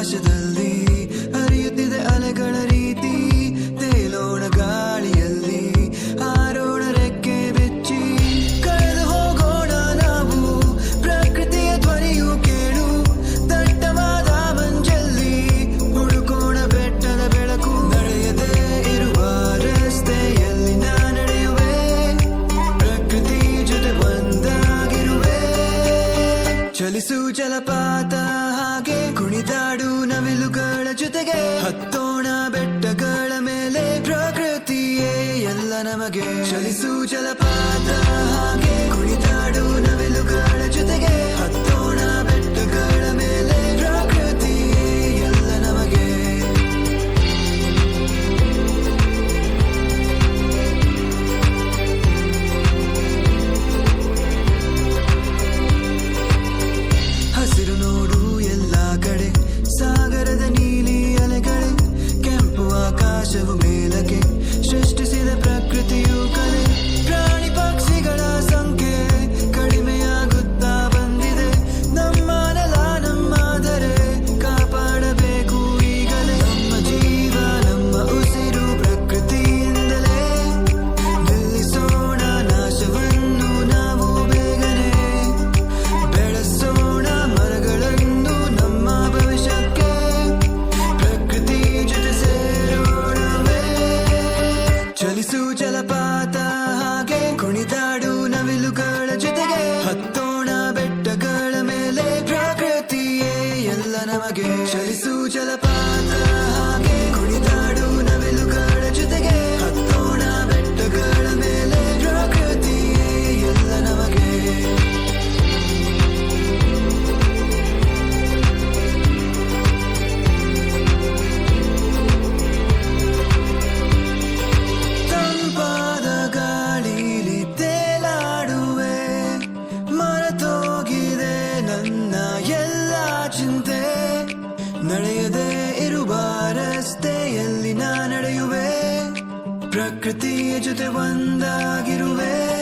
ಆಕಾಶದಲ್ಲಿ ಹರಿಯುತ್ತಿದೆ ಅಲೆಗಳ ಚಲಿಸು ಜಲಪಾತ ಹಾಗೆ ಕುಣಿದಾಡು ನವಿಲುಗಳ ಜೊತೆಗೆ. ಹತ್ತೋಣ ಬೆಟ್ಟಗಳ ಮೇಲೆ ಪ್ರಕೃತಿಯೇ ಎಲ್ಲ ನಮಗೆ. ಚಲಿಸು ಜಲಪಾತ. ಕುಣಿದಾಡು ನವಿಲುಗಳ ಜೊತೆಗೆ ಹತ್ತೋಣ ಬೆಟ್ಟಗಳ ಮೇಲೆ ಪ್ರಕೃತಿಯೇ ಎಲ್ಲ ನಮಗೆ. ಪ್ರಕೃತಿಯ ಜೊತೆ ಒಂದಾಗಿರುವೆ.